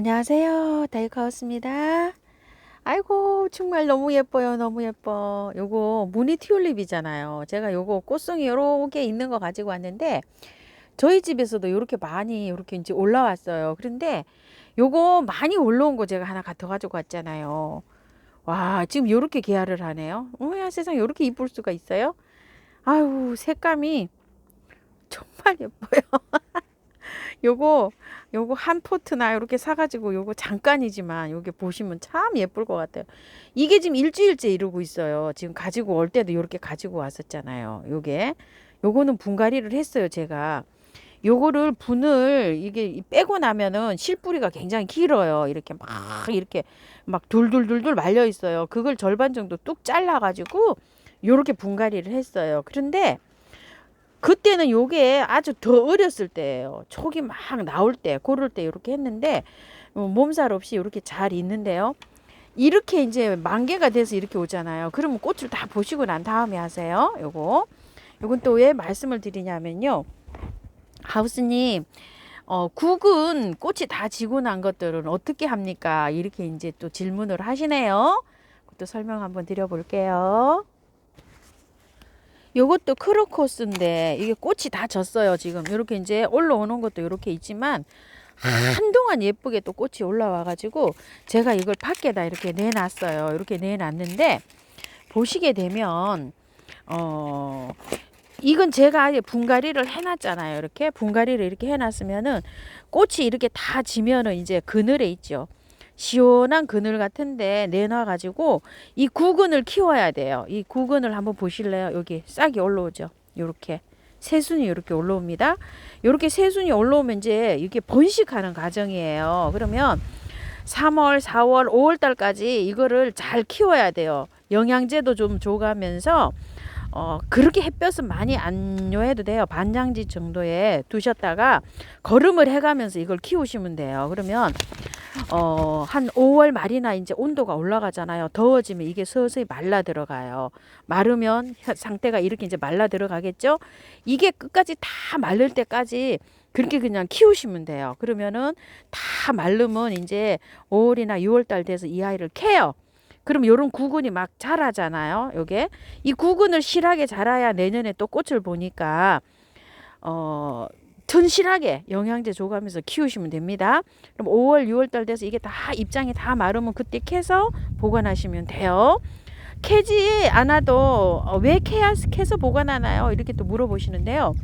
안녕하세요. 다이카우스입니다. 아이고, 정말 너무 예뻐요. 너무 예뻐. 요거 무늬 튤립이잖아요. 제가 요거 꽃송이 요렇게 있는 거 가지고 왔는데 저희 집에서도 요렇게 많이 요렇게 이제 올라왔어요. 그런데 요거 많이 올라온 거 제가 하나 갖다 가지고 왔잖아요. 와, 지금 요렇게 개화를 하네요. 어야 세상 요렇게 이쁠 수가 있어요? 아유, 색감이 정말 예뻐요. 요거 요거 한 포트나 이렇게 사가지고 요거 잠깐이지만 요게 보시면 참 예쁠 것 같아요. 이게 지금 일주일째 이러고 있어요. 지금 가지고 올 때도 요렇게 가지고 왔었잖아요. 요게 요거는 분갈이를 했어요. 제가 요거를 분을 이게 빼고 나면은 실뿌리가 굉장히 길어요. 이렇게 막 이렇게 막 둘둘둘둘 말려 있어요. 그걸 절반 정도 뚝 잘라 가지고 요렇게 분갈이를 했어요. 그런데 그때는 요게 아주 더 어렸을 때예요. 촉이 막 나올 때, 고를 때 이렇게 했는데 어, 몸살 없이 이렇게 잘 있는데요. 이렇게 이제 만개가 돼서 이렇게 오잖아요. 그러면 꽃을 다 보시고 난 다음에 하세요. 요거. 요건 또 왜 말씀을 드리냐면요. 하우스님, 어, 국은 꽃이 다 지고 난 것들은 어떻게 합니까? 이렇게 이제 또 질문을 하시네요. 그것도 설명 한번 드려볼게요. 요것도 크로코스인데 이게 꽃이 다 졌어요 지금. 이렇게 이제 올라오는 것도 이렇게 있지만 한동안 예쁘게 또 꽃이 올라와 가지고 제가 이걸 밖에다 이렇게 내놨어요. 이렇게 내놨는데 보시게 되면 어 이건 제가 아예 분갈이를 해놨잖아요 이렇게. 분갈이를 이렇게 해놨으면은 꽃이 이렇게 다 지면은 이제 그늘에 있죠 시원한 그늘 같은데 내놔 가지고 이 구근을 키워야 돼요. 이 구근을 한번 보실래요? 여기 싹이 올라오죠. 요렇게 새순이 이렇게 올라옵니다. 요렇게 새순이 올라오면 이제 이게 번식하는 과정이에요. 그러면 3월, 4월, 5월 달까지 이거를 잘 키워야 돼요. 영양제도 좀 줘가면서 어, 그렇게 햇볕은 많이 안 요해도 돼요. 반장지 정도에 두셨다가 거름을 해가면서 이걸 키우시면 돼요. 그러면 어, 한 5월 말이나 이제 온도가 올라가잖아요. 더워지면 이게 서서히 말라 들어가요. 마르면 상태가 이렇게 이제 말라 들어가겠죠? 이게 끝까지 다 마를 때까지 그렇게 그냥 키우시면 돼요. 그러면은 다 마르면 이제 5월이나 6월 달 돼서 이 아이를 캐요. 그럼 요런 구근이 막 자라잖아요. 요게 이 구근을 실하게 자라야 내년에 또 꽃을 보니까 어 튼실하게 영양제 줘가면서 키우시면 됩니다. 그럼 5월, 6월 달 돼서 이게 다 입장이 다 마르면 그때 캐서 보관하시면 돼요. 캐지 않아도 어, 왜 캐야, 캐서 보관하나요? 이렇게 또 물어보시는데요.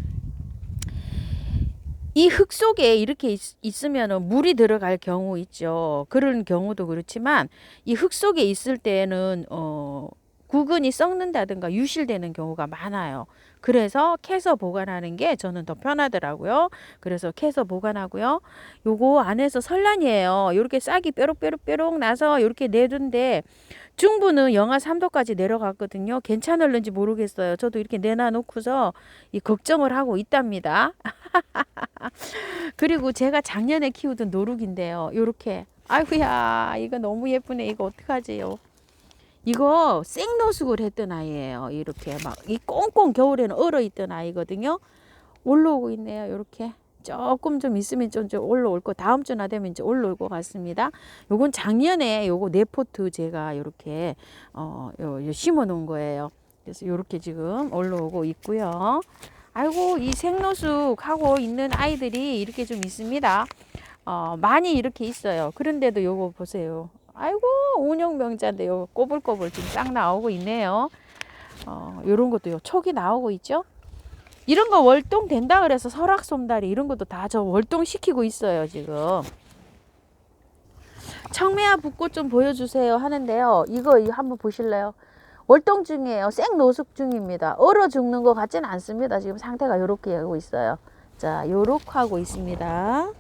이 흙 속에 이렇게 있, 으면 물이 들어갈 경우 있죠. 그런 경우도 그렇지만 이 흙 속에 있을 때는 어, 구근이 썩는다든가 유실되는 경우가 많아요. 그래서 캐서 보관하는 게 저는 더 편하더라고요. 그래서 캐서 보관하고요. 요거 안에서 설란이에요. 이렇게 싹이 뾰록뾰록뾰록 나서 이렇게 내둔데 중부는 영하 3도까지 내려갔거든요. 괜찮을는지 모르겠어요. 저도 이렇게 내놔놓고서 이 걱정을 하고 있답니다. 그리고 제가 작년에 키우던 노룩인데요. 요렇게 아이고야 이거 너무 예쁘네. 이거 어떡하지요? 이거 생노숙을 했던 아이예요. 이렇게 막 이 꽁꽁 겨울에는 얼어 있던 아이거든요. 올라오고 있네요. 이렇게 조금 좀 있으면 좀, 좀 올라올 거 다음 주나 되면 이제 올라올 것 같습니다. 요건 작년에 요거 네포트 제가 이렇게 어 요, 요 심어 놓은 거예요. 그래서 요렇게 지금 올라오고 있고요. 아이고 이 생노숙 하고 있는 아이들이 이렇게 좀 있습니다. 어 많이 이렇게 있어요. 그런데도 요거 보세요. 아이고 운영 명자인데 요 꼬불꼬불 지금 싹 나오고 있네요. 어, 요런 것도 요 촉이 나오고 있죠. 이런 거 월동 된다 그래서 설악 솜다리 이런 것도 다 저 월동 시키고 있어요 지금. 청매화 붓꽃 좀 보여주세요 하는데요. 이거, 한번 보실래요? 월동 중이에요. 생 노숙 중입니다. 얼어 죽는 것 같지는 않습니다. 지금 상태가 요렇게 하고 있어요. 자, 요렇게 하고 있습니다.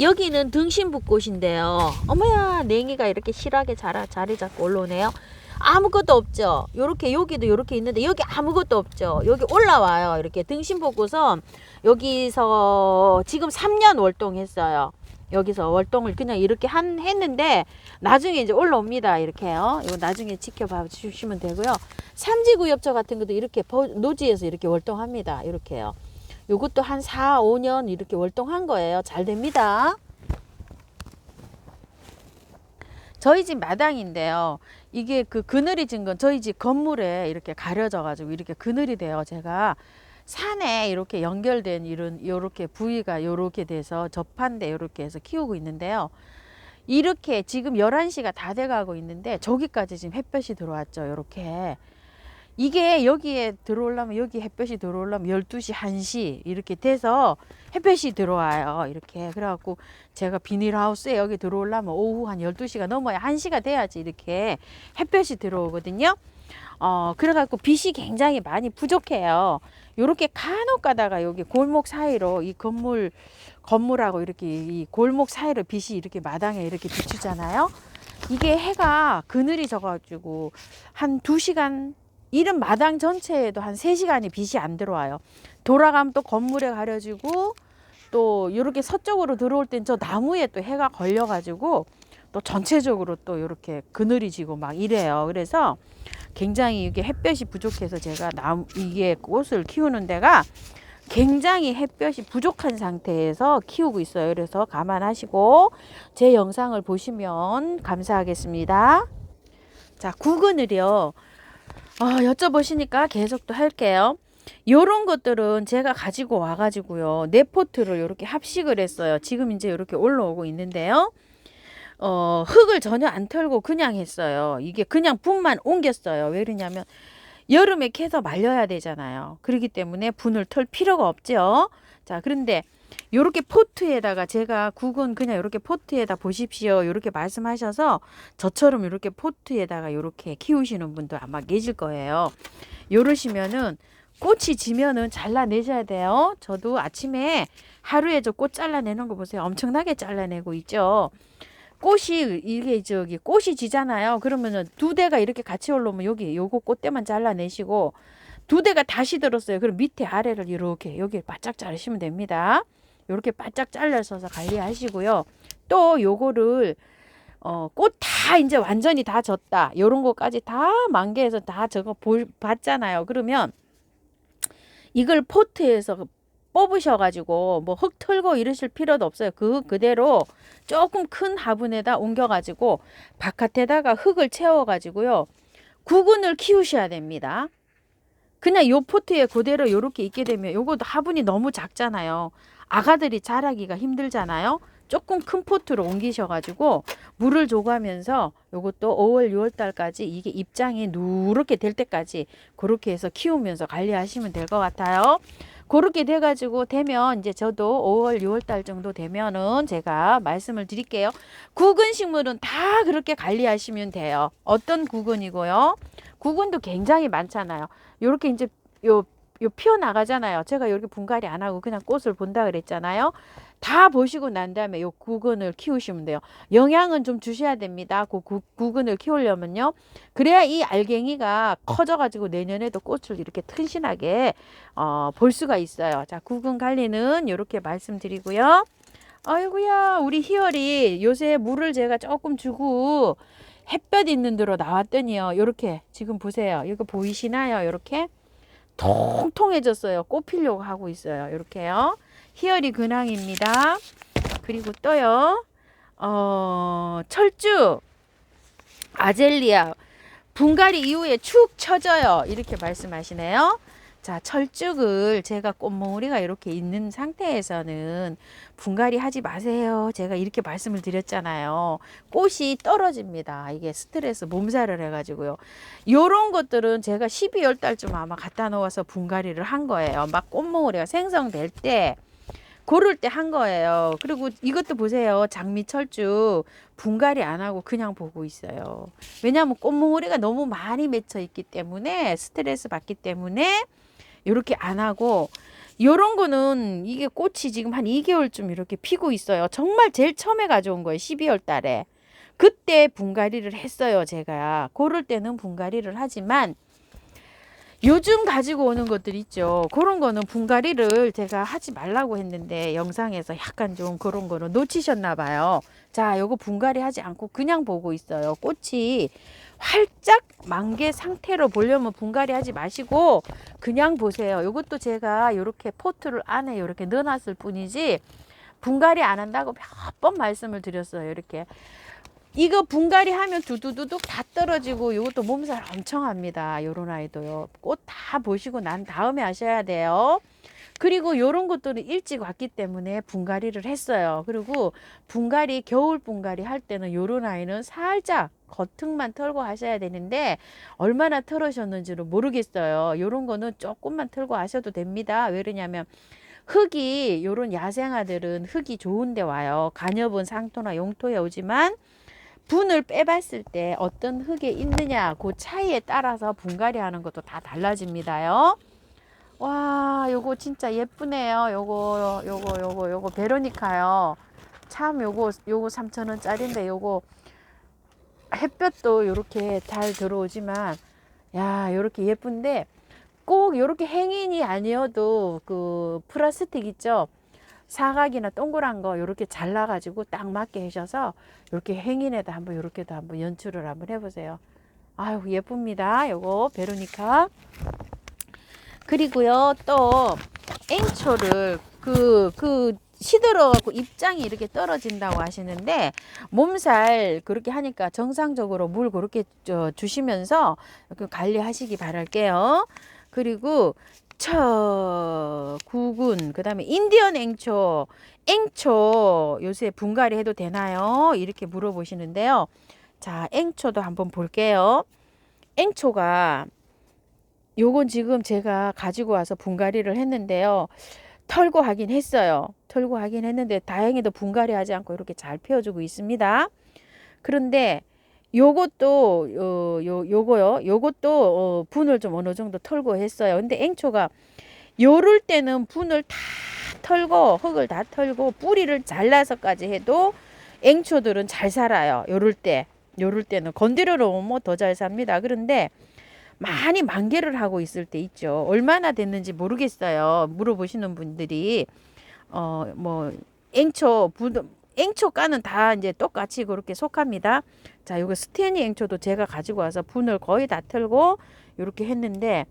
여기는 등신붓꽃인데요. 어머야 냉이가 이렇게 실하게 자라, 자리 잡고 올라오네요. 아무것도 없죠. 요렇게 여기도 요렇게 있는데 여기 아무것도 없죠. 여기 올라와요. 이렇게 등신복꽃은 여기서 지금 3년 월동했어요. 여기서 월동을 그냥 이렇게 한 했는데 나중에 이제 올라옵니다. 이렇게요. 이거 나중에 지켜봐 주시면 되고요. 삼지구엽초 같은 것도 이렇게 노지에서 이렇게 월동합니다. 이렇게요. 요것도 한 4, 5년 이렇게 월동한 거예요. 잘 됩니다. 저희 집 마당인데요. 이게 그 그늘이 진 건 저희 집 건물에 이렇게 가려져 가지고 이렇게 그늘이 돼요. 제가 산에 이렇게 연결된 이런 요렇게 부위가 요렇게 돼서 접한데 요렇게 해서 키우고 있는데요. 이렇게 지금 11시가 다 돼 가고 있는데 저기까지 지금 햇볕이 들어왔죠. 요렇게. 이게 여기에 들어오려면 여기 햇볕이 들어오려면 12시, 1시 이렇게 돼서 햇볕이 들어와요. 이렇게. 그래갖고 제가 비닐하우스에 여기 들어오려면 오후 한 12시가 넘어야 1시가 돼야지 이렇게 햇볕이 들어오거든요. 어, 그래갖고 빛이 굉장히 많이 부족해요. 요렇게 간혹 가다가 여기 골목 사이로 이 건물, 건물하고 이렇게 이 골목 사이로 빛이 이렇게 마당에 이렇게 비추잖아요. 이게 해가 그늘이 져가지고 한 두시간 이른 마당 전체에도 한 세시간이 빛이 안 들어와요. 돌아가면 또 건물에 가려지고 또 이렇게 서쪽으로 들어올 땐 저 나무에 또 해가 걸려가지고 또 전체적으로 또 이렇게 그늘이 지고 막 이래요. 그래서 굉장히 이게 햇볕이 부족해서 제가 나무 이게 꽃을 키우는 데가 굉장히 햇볕이 부족한 상태에서 키우고 있어요. 그래서 감안하시고 제 영상을 보시면 감사하겠습니다. 자, 구근을요. 어, 여쭤보시니까 계속 또 할게요. 요런 것들은 제가 가지고 와가지고요. 네 포트를 이렇게 합식을 했어요. 지금 이제 이렇게 올라오고 있는데요. 어, 흙을 전혀 안 털고 그냥 했어요. 이게 그냥 분만 옮겼어요. 왜 그러냐면 여름에 캐서 말려야 되잖아요. 그렇기 때문에 분을 털 필요가 없죠. 자, 그런데 요렇게 포트에다가 제가 국은 그냥 요렇게 포트에다 보십시오. 요렇게 말씀하셔서 저처럼 요렇게 포트에다가 요렇게 키우시는 분도 아마 계실 거예요. 요러시면은 꽃이 지면은 잘라내셔야 돼요. 저도 아침에 하루에 저 꽃 잘라내는 거 보세요. 엄청나게 잘라내고 있죠. 꽃이 이게 저기 꽃이 지잖아요. 그러면은 두 대가 이렇게 같이 올라오면 여기 요거 꽃대만 잘라내시고 두 대가 다시 들었어요. 그럼 밑에 아래를 이렇게 여기 바짝 자르시면 됩니다. 이렇게 바짝 잘라서 관리하시고요. 또 요거를 어, 꽃 다 이제 완전히 다 졌다. 요런 거까지 다 만개해서 다 저거 볼, 봤잖아요. 그러면 이걸 포트에서 뽑으셔가지고 뭐 흙 털고 이러실 필요도 없어요. 그 그대로 조금 큰 화분에다 옮겨가지고 바깥에다가 흙을 채워가지고요. 구근을 키우셔야 됩니다. 그냥 요 포트에 그대로 요렇게 있게 되면 요것도 화분이 너무 작잖아요. 아가들이 자라기가 힘들잖아요. 조금 큰 포트로 옮기셔가지고 물을 줘가면서 요것도 5월, 6월 달까지 이게 입장이 누렇게 될 때까지 그렇게 해서 키우면서 관리하시면 될 것 같아요. 그렇게 돼가지고 되면 이제 저도 5월, 6월 달 정도 되면은 제가 말씀을 드릴게요. 구근 식물은 다 그렇게 관리하시면 돼요. 어떤 구근이고요. 구근도 굉장히 많잖아요. 요렇게 이제 요, 요 피어 나가잖아요. 제가 이렇게 분갈이 안 하고 그냥 꽃을 본다 그랬잖아요. 다 보시고 난 다음에 요 구근을 키우시면 돼요. 영양은 좀 주셔야 됩니다. 그 구, 구근을 키우려면요. 그래야 이 알갱이가 커져가지고 내년에도 꽃을 이렇게 튼실하게 어, 볼 수가 있어요. 자, 구근 관리는 이렇게 말씀드리고요. 아이고야, 우리 희열이 요새 물을 제가 조금 주고 햇볕 있는 데로 나왔더니요. 요렇게 지금 보세요. 이거 보이시나요? 요렇게 통통해졌어요. 꽃 피려고 하고 있어요. 요렇게요. 희열이 근황입니다. 그리고 또요. 어, 철쭉 아젤리아 분갈이 이후에 축 처져요. 이렇게 말씀하시네요. 자, 철쭉을 제가 꽃몽우리가 이렇게 있는 상태에서는 분갈이 하지 마세요. 제가 이렇게 말씀을 드렸잖아요. 꽃이 떨어집니다. 이게 스트레스 몸살을 해가지고요. 요런 것들은 제가 12월 달쯤 아마 갖다 놓아서 분갈이를 한 거예요. 막 꽃몽우리가 생성될 때 고를 때 한 거예요. 그리고 이것도 보세요. 장미 철쭉 분갈이 안 하고 그냥 보고 있어요. 왜냐하면 꽃몽우리가 너무 많이 맺혀 있기 때문에 스트레스 받기 때문에 이렇게 안 하고 요런 거는 이게 꽃이 지금 한 2개월쯤 이렇게 피고 있어요. 정말 제일 처음에 가져온 거예요. 12월 달에. 그때 분갈이를 했어요. 제가. 고를 때는 분갈이를 하지만 요즘 가지고 오는 것들 있죠. 그런 거는 분갈이를 제가 하지 말라고 했는데 영상에서 약간 좀 그런 거는 놓치셨나 봐요. 자, 요거 분갈이 하지 않고 그냥 보고 있어요. 꽃이 활짝 만개 상태로 보려면 분갈이 하지 마시고 그냥 보세요. 요것도 제가 이렇게 포트를 안에 이렇게 넣어놨을 뿐이지 분갈이 안 한다고 몇 번 말씀을 드렸어요. 이렇게 이거 분갈이 하면 두두두둑 다 떨어지고 이것도 몸살 엄청 합니다. 요런 아이도요. 꽃 다 보시고 난 다음에 하셔야 돼요. 그리고 요런 것들은 일찍 왔기 때문에 분갈이를 했어요. 그리고 분갈이 겨울 분갈이 할 때는 요런 아이는 살짝 겉흙만 털고 하셔야 되는데 얼마나 털으셨는지를 모르겠어요. 요런 거는 조금만 털고 하셔도 됩니다. 왜 그러냐면 흙이 요런 야생아들은 흙이 좋은 데 와요. 간엽은 상토나 용토에 오지만 분을 빼봤을 때 어떤 흙에 있느냐 그 차이에 따라서 분갈이 하는 것도 다 달라집니다요. 와, 요거 진짜 예쁘네요. 요거, 요거, 요거, 요거 베로니카요. 참 요거, 요거 3,000원짜리인데 요거 햇볕도 요렇게 잘 들어오지만 야, 요렇게 예쁜데 꼭 요렇게 행인이 아니어도 그 플라스틱 있죠? 사각이나 동그란 거 요렇게 잘라가지고 딱 맞게 하셔서 요렇게 행인에다 한번 요렇게도 한번 연출을 한번 해보세요. 아유, 예쁩니다. 요거 베로니카. 그리고요, 또 앵초를 그, 그, 시들어갖고 입장이 이렇게 떨어진다고 하시는데 몸살 그렇게 하니까 정상적으로 물 그렇게 저 주시면서 이렇게 관리하시기 바랄게요. 그리고 처 구군 그다음에 인디언 앵초 앵초 요새 분갈이 해도 되나요? 이렇게 물어보시는데요. 자, 앵초도 한번 볼게요. 앵초가 요건 지금 제가 가지고 와서 분갈이를 했는데요. 털고 하긴 했어요. 털고 하긴 했는데 다행히도 분갈이 하지 않고 이렇게 잘 피워주고 있습니다. 그런데 요것도 어, 요 요거요. 요것도 어, 분을 좀 어느 정도 털고 했어요. 근데 앵초가 요럴 때는 분을 다 털고 흙을 다 털고 뿌리를 잘라서까지 해도 앵초들은 잘 살아요. 요럴 때. 요럴 때는 건드려 놓으면 더 잘 삽니다. 그런데 많이 만개를 하고 있을 때 있죠. 얼마나 됐는지 모르겠어요. 물어보시는 분들이 어 뭐 앵초 부 앵초가는 다 이제 똑같이 그렇게 속합니다. 자, 요거 스테니 앵초도 제가 가지고 와서 분을 거의 다 털고 요렇게 했는데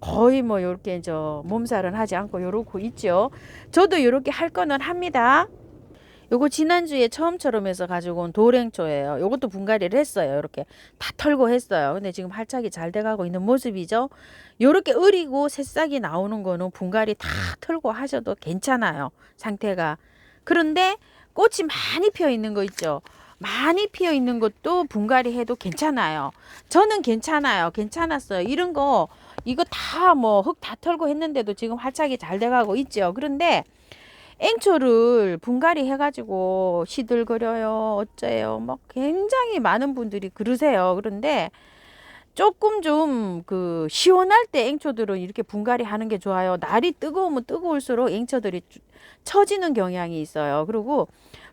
거의 뭐 요렇게 저 몸살은 하지 않고 요렇고 있죠. 저도 요렇게 할 거는 합니다. 요거 지난주에 처음처럼 해서 가지고 온 돌행초예요. 요것도 분갈이를 했어요. 이렇게 다 털고 했어요. 근데 지금 활착이 잘 돼가고 있는 모습이죠. 요렇게 어리고 새싹이 나오는 거는 분갈이 다 털고 하셔도 괜찮아요. 상태가. 그런데 꽃이 많이 피어 있는 거 있죠. 많이 피어 있는 것도 분갈이 해도 괜찮아요. 저는 괜찮아요. 괜찮았어요. 이런 거 이거 다 뭐 흙 다 털고 했는데도 지금 활착이 잘 돼가고 있죠. 그런데 앵초를 분갈이 해가지고 시들거려요, 어째요. 막 굉장히 많은 분들이 그러세요. 그런데 조금 좀 그 시원할 때 앵초들은 이렇게 분갈이 하는 게 좋아요. 날이 뜨거우면 뜨거울수록 앵초들이 쭈- 처지는 경향이 있어요. 그리고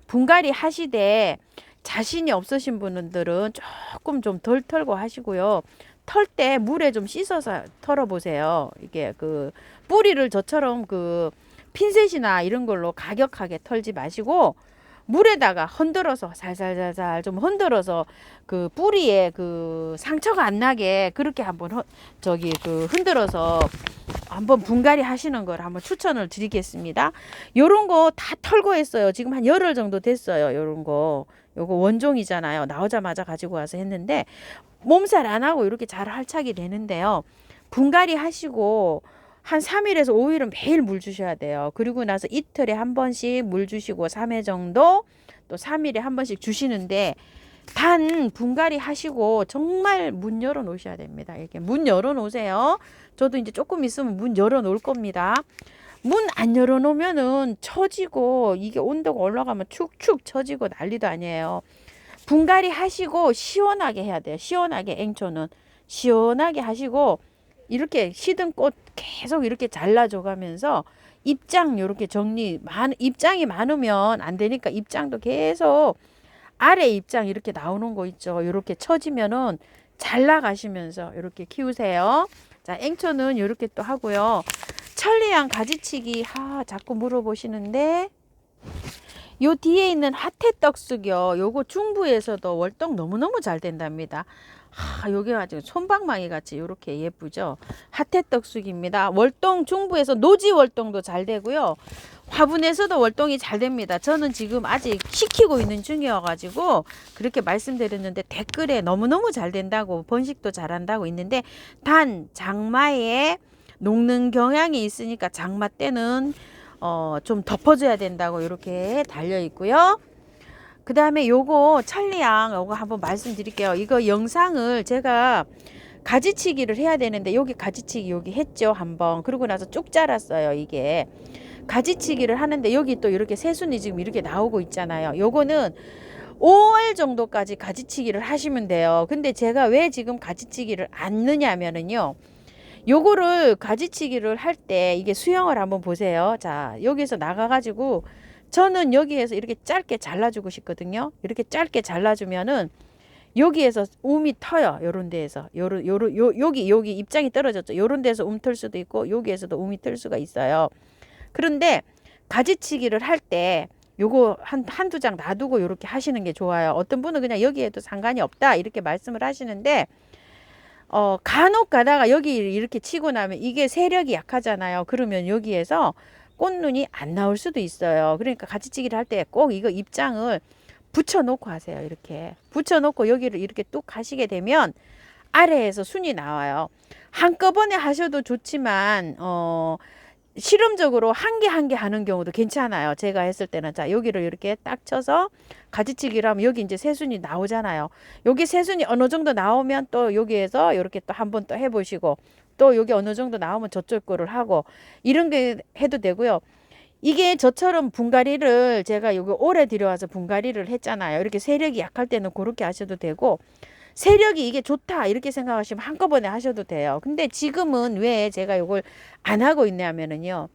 분갈이 하시되 자신이 없으신 분들은 조금 좀 덜 털고 하시고요. 털 때 물에 좀 씻어서 털어 보세요. 이게 그 뿌리를 저처럼 그 핀셋이나 이런 걸로 가격하게 털지 마시고 물에다가 흔들어서 살살살살 좀 흔들어서 그 뿌리에 그 상처가 안 나게 그렇게 한번 허, 저기 그 흔들어서 한번 분갈이 하시는 걸 한번 추천을 드리겠습니다. 요런 거 다 털고 했어요. 지금 한 열흘 정도 됐어요. 요런 거. 요거 원종이잖아요. 나오자마자 가지고 와서 했는데 몸살 안 하고 이렇게 잘 활착이 되는데요. 분갈이 하시고 한 3일에서 5일은 매일 물 주셔야 돼요. 그리고 나서 이틀에 한 번씩 물 주시고 3회 정도 또 3일에 한 번씩 주시는데 단 분갈이 하시고 정말 문 열어 놓으셔야 됩니다. 이렇게 문 열어 놓으세요. 저도 이제 조금 있으면 문 열어 놓을 겁니다. 문 안 열어 놓으면은 처지고 이게 온도가 올라가면 축축 처지고 난리도 아니에요. 분갈이 하시고 시원하게 해야 돼요. 시원하게 앵초는 시원하게 하시고 이렇게 시든 꽃 계속 이렇게 잘라줘 가면서 입장 요렇게 정리 많 입장이 많으면 안 되니까 입장도 계속 아래 입장 이렇게 나오는 거 있죠. 요렇게 처지면은 잘라 가시면서 이렇게 키우세요. 자, 앵초는 요렇게 또 하고요. 천리향 가지치기 하 자꾸 물어보시는데 요 뒤에 있는 하태떡쑥이요. 요거 중부에서도 월동 너무너무 잘 된답니다. 아, 요게 아주 손방망이 같이 요렇게 예쁘죠. 하태떡쑥입니다. 월동 중부에서 노지 월동도 잘 되고요. 화분에서도 월동이 잘 됩니다. 저는 지금 아직 시키고 있는 중이어가지고 그렇게 말씀드렸는데 댓글에 너무너무 잘 된다고 번식도 잘한다고 있는데 단 장마에 녹는 경향이 있으니까 장마 때는 어, 좀 덮어줘야 된다고 이렇게 달려 있고요. 그 다음에 요거 천리양 요거 한번 말씀드릴게요. 이거 영상을 제가 가지치기를 해야 되는데 여기 가지치기 여기 했죠 한번. 그러고 나서 쭉 자랐어요 이게. 가지치기를 하는데 여기 또 이렇게 새순이 지금 이렇게 나오고 있잖아요. 요거는 5월 정도까지 가지치기를 하시면 돼요. 근데 제가 왜 지금 가지치기를 안 넣냐면은요 요거를 가지치기를 할 때 이게 수영을 한번 보세요. 자 여기서 나가 가지고 저는 여기에서 이렇게 짧게 잘라주고 싶거든요 이렇게 짧게 잘라주면은 여기에서 움이 터요. 요런 데에서. 요런 요런 요 여기 여기 입장이 떨어졌죠. 요런 데서 움틀 수도 있고 여기에서도 움이 틀 수가 있어요. 그런데 가지치기를 할 때 요거 한 한두 장 놔두고 요렇게 하시는 게 좋아요. 어떤 분은 그냥 여기에도 상관이 없다 이렇게 말씀을 하시는데 어 간혹 가다가 여기 이렇게 치고 나면 이게 세력이 약하잖아요. 그러면 여기에서 꽃눈이 안 나올 수도 있어요. 그러니까 가지치기를 할 때 꼭 이거 입장을 붙여놓고 하세요. 이렇게 붙여놓고 여기를 이렇게 뚝 하시게 되면 아래에서 순이 나와요. 한꺼번에 하셔도 좋지만 어 실험적으로 한 개 한 개 하는 경우도 괜찮아요. 제가 했을 때는 자 여기를 이렇게 딱 쳐서 가지치기를 하면 여기 이제 새순이 나오잖아요. 여기 새순이 어느 정도 나오면 또 여기에서 이렇게 또 한번 또 해보시고 또 여기 어느 정도 나오면 저쪽 거를 하고 이런 게 해도 되고요. 이게 저처럼 분갈이를 제가 여기 오래 들여와서 분갈이를 했잖아요. 이렇게 세력이 약할 때는 그렇게 하셔도 되고 세력이 이게 좋다 이렇게 생각하시면 한꺼번에 하셔도 돼요. 근데 지금은 왜 제가 이걸 안 하고 있냐면은요.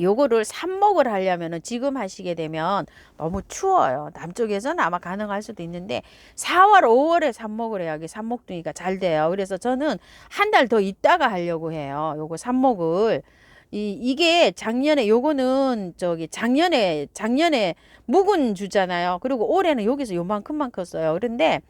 요거를 삽목을 하려면은 지금 하시게 되면 너무 추워요. 남쪽에서는 아마 가능할 수도 있는데 4월, 5월에 삽목을 해야 이게 삽목둥이가 잘 돼요. 그래서 저는 한 달 더 있다가 하려고 해요. 요거 삽목을 이 이게 작년에 요거는 저기 작년에 작년에 묵은 주잖아요. 그리고 올해는 여기서 요만큼만 컸어요. 그런데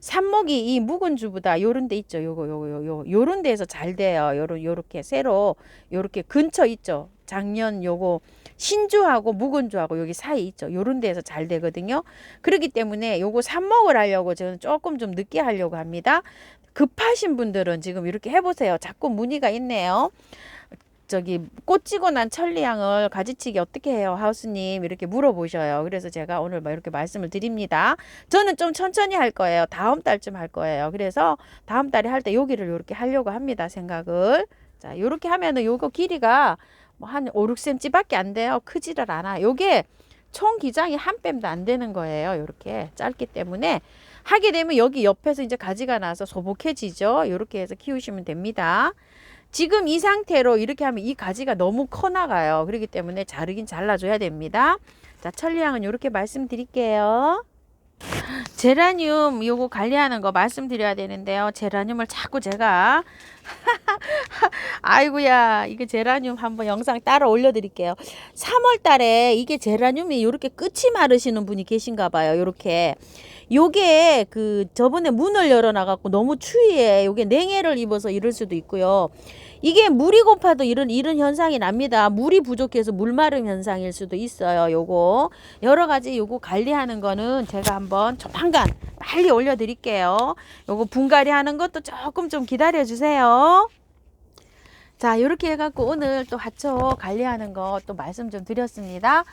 삽목이 이 묵은 주보다 요런 데 있죠. 요거 요거 요, 요 요런 데에서 잘 돼요. 요런 요렇게 새로 요렇게 근처 있죠. 작년 요거 신주하고 묵은주하고 여기 사이 있죠. 요런 데에서 잘 되거든요. 그렇기 때문에 요거 삽목을 하려고 저는 조금 좀 늦게 하려고 합니다. 급하신 분들은 지금 이렇게 해보세요. 자꾸 문의가 있네요. 저기 꽂히고 난 천리향을 가지치기 어떻게 해요 하우스님 이렇게 물어보셔요 그래서 제가 오늘 뭐 이렇게 말씀을 드립니다 저는 좀 천천히 할 거예요 다음 달쯤 할 거예요 그래서 다음 달에 할 때 여기를 이렇게 하려고 합니다 생각을 자 이렇게 하면은 요거 길이가 뭐한 5, 6cm 밖에 안 돼요 크지를 않아 요게 총 기장이 한 뺨도 안 되는 거예요 이렇게 짧기 때문에 하게 되면 여기 옆에서 이제 가지가 나서 소복해지죠 이렇게 해서 키우시면 됩니다 지금 이 상태로 이렇게 하면 이 가지가 너무 커 나가요. 그렇기 때문에 자르긴 잘라줘야 됩니다. 자, 천리향은 이렇게 말씀드릴게요. 제라늄 요거 관리하는 거 말씀드려야 되는데요. 제라늄을 자꾸 제가 아이고야 이게 제라늄 한번 영상 따로 올려드릴게요. 3월 달에 이게 제라늄이 이렇게 끝이 마르시는 분이 계신가 봐요. 요렇게 요게 그 저번에 문을 열어놔갖고 너무 추위에 요게 냉해를 입어서 이럴 수도 있고요. 이게 물이 고파도 이런 이런 현상이 납니다. 물이 부족해서 물마름 현상일 수도 있어요. 요거 여러 가지 요거 관리하는 거는 제가 한번 조만간 빨리 올려드릴게요. 요거 분갈이 하는 것도 조금 좀 기다려 주세요. 자, 이렇게 해갖고 오늘 또 하초 관리하는 거 또 말씀 좀 드렸습니다.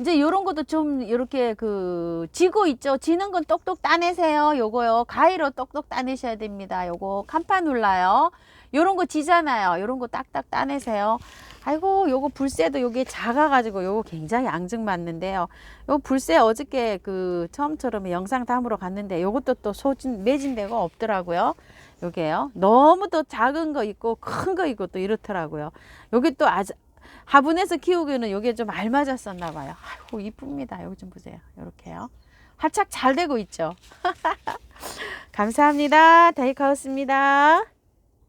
이제 요런 것도 좀 이렇게 그 지고 있죠. 지는 건 똑똑 따내세요. 요거요. 가위로 똑똑 따내셔야 됩니다. 요거 눌러요. 요런 거 지잖아요. 요런 거 딱딱 따내세요. 아이고 요거 불새도 요게 작아가지고 요거 굉장히 앙증맞는데요. 요 불새 어저께 그 처음처럼 영상 담으러 갔는데 요것도 또 소진 매진 데가 없더라고요. 요게요. 너무 또 작은 거 있고 큰 거 있고 또 이렇더라고요. 요게 또 아주 화분에서 키우기는 요게 좀 알맞았었나 봐요. 아이고 이쁩니다. 여기 좀 보세요. 요렇게요. 활착 잘 되고 있죠. 감사합니다. 데이카우스입니다.